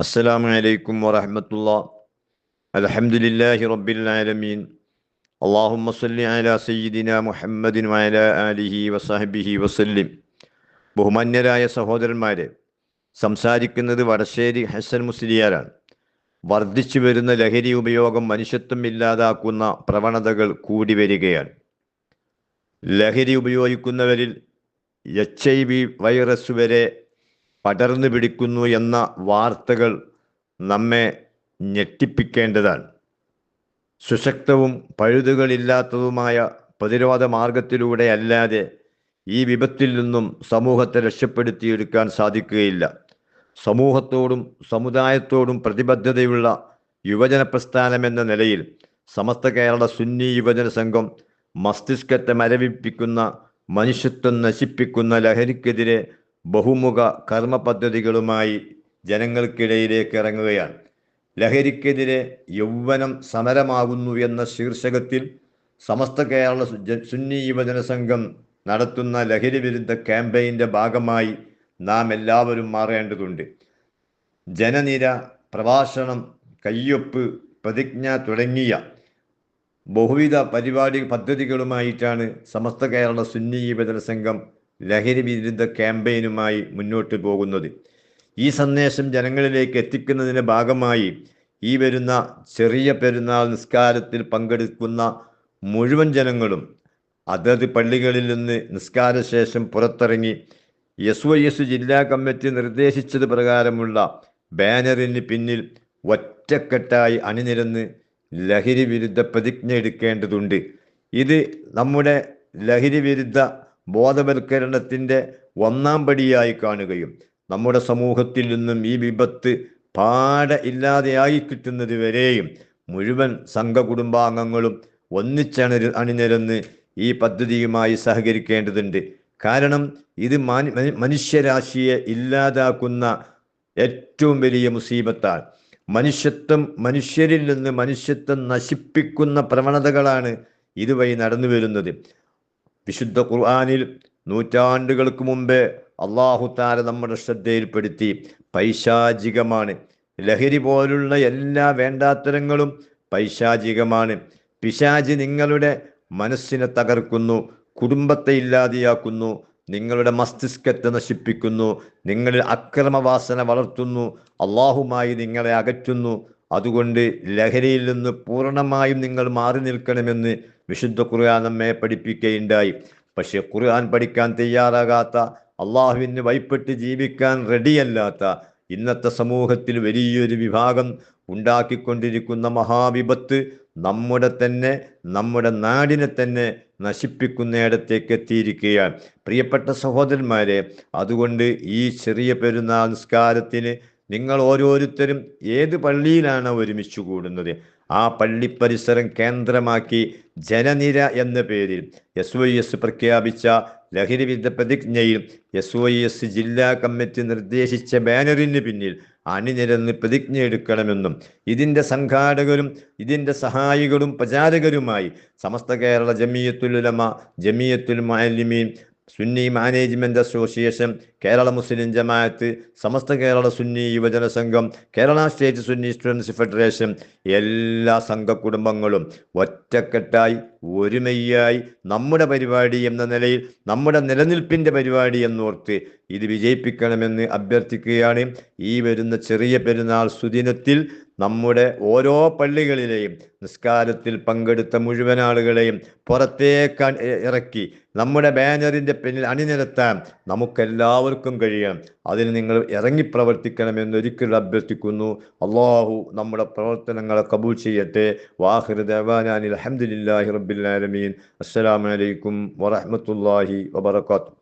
السلام عليكم ورحمة الله الحمد لله رب العالمين اللهم صل على سيدنا محمد وعلى آله وصحبه وسلم ബഹുമാന്യരായ സഹോദരന്മാരെ സംസാരിക്കുന്നത് വടശ്ശേരി ഹസൻ മുസ്ലിയാരാണ് വർദ്ധിച്ചു വരുന്ന ലഹരി ഉപയോഗം മനുഷ്യത്വം ഇല്ലാതാക്കുന്ന പ്രവണതകൾ കൂടി വരികയാണ് ലഹരി ഉപയോഗിക്കുന്നവരിൽ എച്ച് ഐ വി വൈറസ് വരെ പടർന്നു പിടിക്കുന്നു എന്ന വാർത്തകൾ നമ്മെ ഞെട്ടിപ്പിക്കേണ്ടതാണ്. സുശക്തവും പഴുതുകളില്ലാത്തതുമായ പ്രതിരോധ മാർഗത്തിലൂടെ അല്ലാതെ ഈ വിപത്തിൽ നിന്നും സമൂഹത്തെ രക്ഷപ്പെടുത്തിയെടുക്കാൻ സാധിക്കുകയില്ല. സമൂഹത്തോടും സമുദായത്തോടും പ്രതിബദ്ധതയുള്ള യുവജന പ്രസ്ഥാനം എന്ന നിലയിൽ സമസ്ത കേരള സുന്നി യുവജന സംഘം മസ്തിഷ്കത്തെ മരവിപ്പിക്കുന്ന മനുഷ്യത്വം നശിപ്പിക്കുന്ന ലഹരിക്കെതിരെ ബഹുമുഖ കർമ്മ പദ്ധതികളുമായി ജനങ്ങൾക്കിടയിലേക്ക് ഇറങ്ങുകയാണ്. ലഹരിക്കെതിരെ യൗവനം സമരമാകുന്നു എന്ന ശീർഷകത്തിൽ സമസ്ത കേരള സുന്നി യുവജന സംഘം നടത്തുന്ന ലഹരി വിരുദ്ധ ക്യാമ്പയിന്റെ ഭാഗമായി നാം എല്ലാവരും മാറേണ്ടതുണ്ട്. ജനനിര പ്രഭാഷണം കയ്യൊപ്പ് പ്രതിജ്ഞ തുടങ്ങിയ ബഹുവിധ പരിപാടി പദ്ധതികളുമായിട്ടാണ് സമസ്ത കേരള സുന്നി യുവജന സംഘം ലഹരി വിരുദ്ധ ക്യാമ്പയിനുമായി മുന്നോട്ട് പോകുന്നത്. ഈ സന്ദേശം ജനങ്ങളിലേക്ക് എത്തിക്കുന്നതിന്റെ ഭാഗമായി ഈ വരുന്ന ചെറിയ പെരുന്നാൾ നിസ്കാരത്തിൽ പങ്കെടുക്കുന്ന മുഴുവൻ ജനങ്ങളും അതത് പള്ളികളിൽ നിന്ന് നിസ്കാര ശേഷം പുറത്തിറങ്ങി എസ് വൈ എസ് ജില്ലാ കമ്മിറ്റി നിർദ്ദേശിച്ചത് പ്രകാരമുള്ള ബാനറിന് പിന്നിൽ ഒറ്റക്കെട്ടായി അണിനിരന്ന് ലഹരി വിരുദ്ധ പ്രതിജ്ഞ എടുക്കേണ്ടതുണ്ട്. ഇത് നമ്മുടെ ലഹരി വിരുദ്ധ ബോധവൽക്കരണത്തിന്റെ ഒന്നാം പടിയായി കാണുകയും നമ്മുടെ സമൂഹത്തിൽ നിന്നും ഈ വിപത്ത് പാട ഇല്ലാതെയായി കിട്ടുന്നത് വരെയും മുഴുവൻ സംഘകുടുംബാംഗങ്ങളും ഒന്നിച്ചണി അണിനിരന്ന് ഈ പദ്ധതിയുമായി സഹകരിക്കേണ്ടതുണ്ട്. കാരണം ഇത് മനുഷ്യരാശിയെ ഇല്ലാതാക്കുന്ന ഏറ്റവും വലിയ മുസീബത്താണ് മനുഷ്യത്വം മനുഷ്യരിൽ നിന്ന് മനുഷ്യത്വം നശിപ്പിക്കുന്ന പ്രവണതകളാണ് ഇതുവഴി നടന്നു വരുന്നത് വിശുദ്ധ ഖുർആാനിൽ നൂറ്റാണ്ടുകൾക്ക് മുമ്പേ അള്ളാഹു താര നമ്മുടെ ശ്രദ്ധയിൽപ്പെടുത്തി പൈശാചികമാണ്. ലഹരി പോലുള്ള എല്ലാ വേണ്ടാത്തരങ്ങളും പൈശാചികമാണ്. പിശാചി നിങ്ങളുടെ മനസ്സിനെ തകർക്കുന്നു കുടുംബത്തെ ഇല്ലാതെയാക്കുന്നു നിങ്ങളുടെ മസ്തിഷ്കത്തെ നശിപ്പിക്കുന്നു നിങ്ങളിൽ അക്രമവാസന വളർത്തുന്നു അള്ളാഹുമായി നിങ്ങളെ അകറ്റുന്നു. അതുകൊണ്ട് ലഹരിയിൽ നിന്ന് പൂർണമായും നിങ്ങൾ മാറി നിൽക്കണമെന്ന് വിശുദ്ധ ഖുർആൻ നമ്മെ പഠിപ്പിക്കുകയുണ്ടായി. പക്ഷെ ഖുർആൻ പഠിക്കാൻ തയ്യാറാകാത്ത അള്ളാഹുവിന് വൈപ്പെട്ട് ജീവിക്കാൻ റെഡിയല്ലാത്ത ഇന്നത്തെ സമൂഹത്തിൽ വലിയൊരു വിഭാഗം ഉണ്ടാക്കിക്കൊണ്ടിരിക്കുന്ന മഹാവിപത്ത് നമ്മുടെ തന്നെ നമ്മുടെ നാടിനെ തന്നെ നശിപ്പിക്കുന്ന നശിപ്പിക്കുന്നിടത്തേക്ക് എത്തിയിരിക്കുകയാണ്. പ്രിയപ്പെട്ട സഹോദരന്മാരെ അതുകൊണ്ട് ഈ ചെറിയ പെരുന്നാൾ നിസ്കാരത്തിന് നിങ്ങൾ ഓരോരുത്തരും ഏത് പള്ളിയിലാണ് ഒരുമിച്ച് കൂടുന്നത്? ആ പള്ളി പരിസരം കേന്ദ്രമാക്കി ജനനിര എന്ന പേരിൽ എസ് വൈ എസ് പ്രഖ്യാപിച്ച ലഹരി വിരുദ്ധ പ്രതിജ്ഞയിൽ എസ് വൈ എസ് ജില്ലാ കമ്മിറ്റി നിർദ്ദേശിച്ച ബാനറിന് പിന്നിൽ അണിനിരന്ന് പ്രതിജ്ഞ എടുക്കണമെന്നും ഇതിന്റെ സംഘാടകരും ഇതിന്റെ സഹായികളും പ്രചാരകരുമായി Samastha Kerala Jamiyyathul Jamiyyathul Muallimeen Sunni management association Kerala Muslim Jamaath Samastha Kerala Sunni Yuvajana Sangham Kerala state Sunni students federation എല്ലാ സംഘ കുടുംബങ്ങളും ഒറ്റക്കെട്ടായി ഒരുമയായി നമ്മുടെ പരിപാടി എന്ന നിലയിൽ നമ്മുടെ നിലനിൽപ്പിന്റെ പരിപാടി എന്നോർത്ത് ഇത് വിജയിപ്പിക്കണമെന്ന് അഭ്യർത്ഥിക്കുകയാണ്. ഈ വരുന്ന ചെറിയ പെരുന്നാൾ സുദിനത്തിൽ നമ്മുടെ ഓരോ പള്ളികളിലെയും നിസ്കാരത്തിൽ പങ്കെടുത്ത മുഴുവൻ ആളുകളെയും പുറത്തേക്ക് ഇറക്കി നമ്മുടെ ബാനറിന്റെ പിന്നിൽ അണിനിരത്താൻ നമുക്കെല്ലാവർക്കും കഴിയണം. അതിന് നിങ്ങൾ ഇറങ്ങി പ്രവർത്തിക്കണമെന്ന് ഒരിക്കലും അഭ്യർത്ഥിക്കുന്നു. അള്ളാഹു നമ്മുടെ പ്രവർത്തനങ്ങളെ കബൂൽ ചെയ്യട്ടെ. വാഹിർ ദേവാനാനി അലഹമുല്ലാഹി ആലമീൻ. അസ്സലാമലൈക്കും വറഹമത്തല്ലാഹി വബർക്കാത്തു